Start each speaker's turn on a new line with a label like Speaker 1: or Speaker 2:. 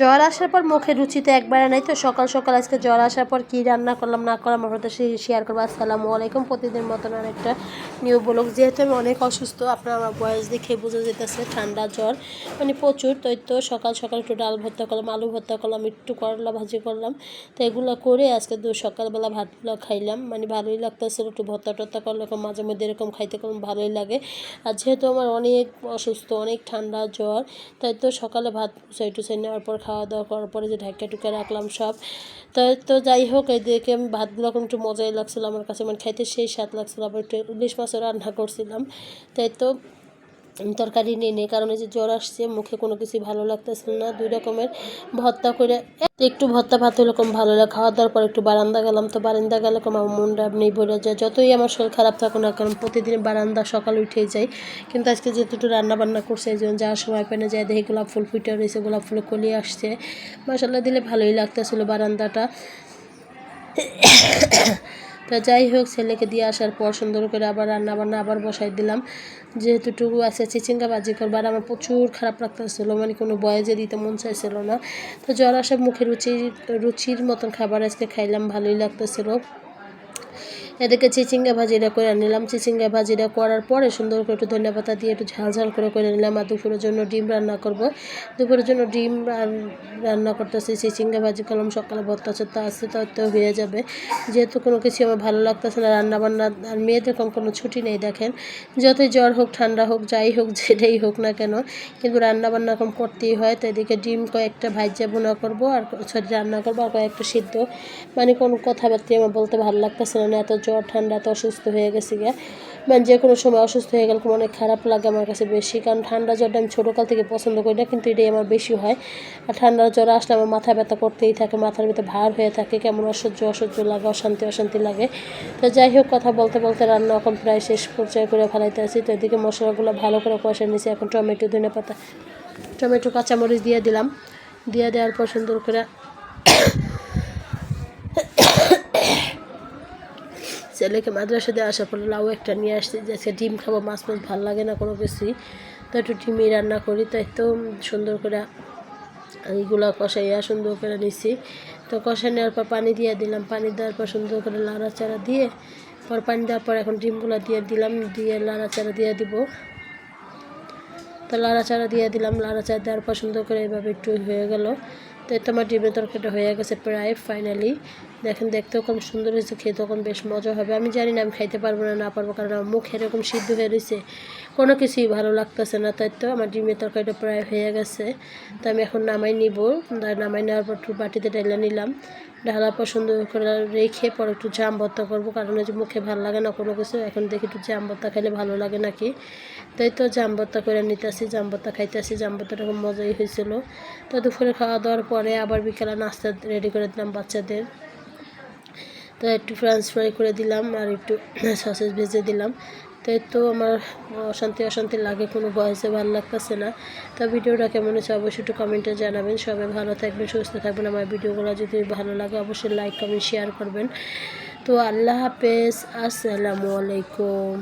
Speaker 1: জ্বর আসার পর মুখে রুচিতে একবারে নাই তো সকাল সকাল আজকে জ্বর আসার পর কী রান্না করলাম, না করলাম আপনাদের শেয়ার করব। আসসালামু আলাইকুম, প্রতিদিন মতন আর একটা নিউ ব্লগ যেহেতু আমি অনেক অসুস্থ, আপনার আমার বয়স দেখে বোঝা যেতেছে, ঠান্ডা, জ্বর মানে প্রচুর। তো তো সকাল সকাল একটু ডাল ভর্তা করলাম, আলু ভর্তা করলাম, একটু করলা ভাজি করলাম। তো এগুলো করে আজকে দু সকালবেলা ভাতগুলো খাইলাম। মানে ভালোই লাগতেছিল একটু ভর্তা টর্তা করলে মাঝে মধ্যে এরকম খাইতে করলাম ভালোই লাগে। আর যেহেতু আমার অনেক অসুস্থ, অনেক ঠান্ডা, জ্বর, তাই তো সকালে ভাত টুসাই টুসাই নেওয়ার পর খাওয়া দাওয়া করার পরে যে ঢাকা টুকা রাখলাম সব। তাই তো যাই হোক আমি ভাতগুলো একটু মজাই লাগছিল আমার কাছে। মানে খাইতে সেই স্বাদ লাগছিল, আবার একটু ইলিশ মাছও রান্না করছিলাম। তাই তো তরকারি নিয়ে নিই, কারণ যে জ্বর আসছে, মুখে কোনো কিছু ভালো লাগতেছিল না। দুই রকমের ভর্তা করে একটু ভর্তা ভাত এরকম ভালো লাগে। খাওয়া দাওয়ার পর একটু বারান্দা গেলাম, তো বারান্দা গেলে আমার মনটা এমনি ভরে যায়। যতই আমার শরীর খারাপ থাকুক না কারণ প্রতিদিন বারান্দা সকালে উঠে যাই। কিন্তু আজকে যেহেতু একটু রান্না বান্না করছে, এই জন্য যাওয়ার সময় পেনে যায় দেখি গোলাপ ফুল ফুটে রয়েছে, গোলাপ ফুল কলি আসছে। মশালা দিলে ভালোই লাগতেছিল বারান্দাটা। তো যাই হোক, ছেলেকে দিয়ে আসার পর সুন্দর করে আবার রান্না বান্না আবার বসাই দিলাম। যেহেতু টুকু আছে চিচিঙ্গা বাজি করবার আমার প্রচুর খারাপ লাগতেছিলো মানে কোনো বয়েজে দিতে মন চাইছিল না। তো জ্বর আসা মুখে রুচি, রুচির মতন খাবার আজকে খাইলাম, ভালোই লাগতেছিলো। এদিকে চিচিঙ্গা ভাজিটা করে নিলাম। চিচিঙ্গা ভাজিটা করার পরে সুন্দর করে একটু ধনিয়া পাতা দিয়ে একটু ঝাল ঝাল করে করে নিলাম আর দুপুরের জন্য ডিম রান্না করব। দুপুরের জন্য ডিম রান্না করতেছি, চিচিঙ্গা ভাজি করলাম। সকালে ভর্তা চত্তা আসছে তো তো হয়ে যাবে। যেহেতু কোনো কিছু আমার ভালো লাগতেছে না রান্না বান্না আর মেয়েদের কম কোনো ছুটি নেই দেখেন। যতই জ্বর হোক, ঠান্ডা হোক, যাই হোক, যেটাই হোক না কেন, কিন্তু রান্না বান্না কম করতেই হয়। তো এদিকে ডিম কয়েকটা ভাজ্যা বোনা করব, আর সরি, রান্না করব, আর কয়েকটা সিদ্ধ। মানে কোনো কথাবার্তা আমার বলতে ভালো লাগতেছে না এত জ্বর, ঠান্ডা তো অসুস্থ হয়ে গেছি গিয়া। মানে যে কোনো সময় অসুস্থ হয়ে গেলে অনেক খারাপ লাগে আমার কাছে বেশি। কারণ ঠান্ডা জ্বরটা আমি ছোটোকাল থেকে পছন্দ করি না, কিন্তু এটাই আমার বেশি হয়। আর ঠান্ডা জ্বর আসলে আমার মাথা ব্যথা করতেই থাকে, মাথার ভিতরে ভার হয়ে থাকে, কেমন অসহ্য অসহ্য লাগে, অশান্তি অশান্তি লাগে। তো যাই হোক, কথা বলতে বলতে রান্না এখন প্রায় শেষ পর্যায়ে করে ফেলাইতে আছি। তো এদিকে মশলাগুলো ভালো করে কষে নিয়েছি, এখন টমেটো ধনে পাতা টমেটো, কাঁচামরিচ দিয়ে দিলাম। দিয়ে দেওয়ার পর সুন্দর করে ছেলেকে মাদ্রাসা দিয়ে আসার পরে লাউ একটা নিয়ে আসছি যে ডিম খাব, মাছ মাছ ভালো লাগে না কোনো কিছুই তো একটু ডিমই রান্না করি, তাই তো সুন্দর করে এইগুলো কষাইয়া সুন্দর করে নিছি। তো কষাই নেওয়ার পর পানি দিয়ে দিলাম, পানি দেওয়ার পর সুন্দর করে লাড়াচাড়া দিয়ে, পর পানি দেওয়ার পর এখন ডিমগুলো দিয়ে দিলাম, দিয়ে লাড়াচাড়া দিয়ে দিব। তো লাড়াচাড়া দিয়ে দিলাম, লাড়াচাড়া দেওয়ার পর সুন্দর করে এইভাবে একটু হয়ে গেল। তো তোমার ডিমের তরকারিটা হয়ে গেছে প্রায় ফাইনালি দেখেন, দেখতেও কম সুন্দর হয়েছে খেতে তখন বেশ মজা হবে। আমি জানি না, আমি খাইতে পারব না না পারব, কারণ আমার মুখ এরকম সিদ্ধ হয়ে রয়েছে কোনো কিছুই ভালো লাগতেছে না, তাই তো আমার ডিমের তরকারিটা প্রায় হয়ে গেছে। তো আমি এখন নামাই নিব। নামাই নেওয়ার পর একটু বাটিতে ঢেলে নিলাম। ঢালার পর সুন্দর করে রেখে পরে একটু জাম ভর্তা করব, কারণ যে মুখে ভালো লাগে না কোনো কিছু। এখন দেখি একটু জাম ভর্তা খাইলে ভালো লাগে নাকি? তাই তো জাম ভর্তা করে নিতেছি, জাম ভর্তা খাইতেছি, জাম খুব মজাই হয়েছিল। তো দুপুরে খাওয়া দাওয়ার পরে আবার বিকেলে নাস্তা রেডি করে দিলাম বাচ্চাদের। তো একটু ফ্রেঞ্চ ফ্রাই করে দিলাম আর একটু সসেজ ভেজে দিলাম। তো তো আমার অশান্তি অশান্তি লাগে, কোনো ভয়েসে ভালো লাগতেছে না। তো ভিডিওটা কেমন হচ্ছে অবশ্যই একটু কমেন্টে জানাবেন। সবাই ভালো থাকবেন, সুস্থ থাকবেন। আমার ভিডিওগুলো যদি ভালো লাগে অবশ্যই লাইক কমেন্ট শেয়ার করবেন। তো আল্লাহ হাফেজ, আসসালামু আলাইকুম।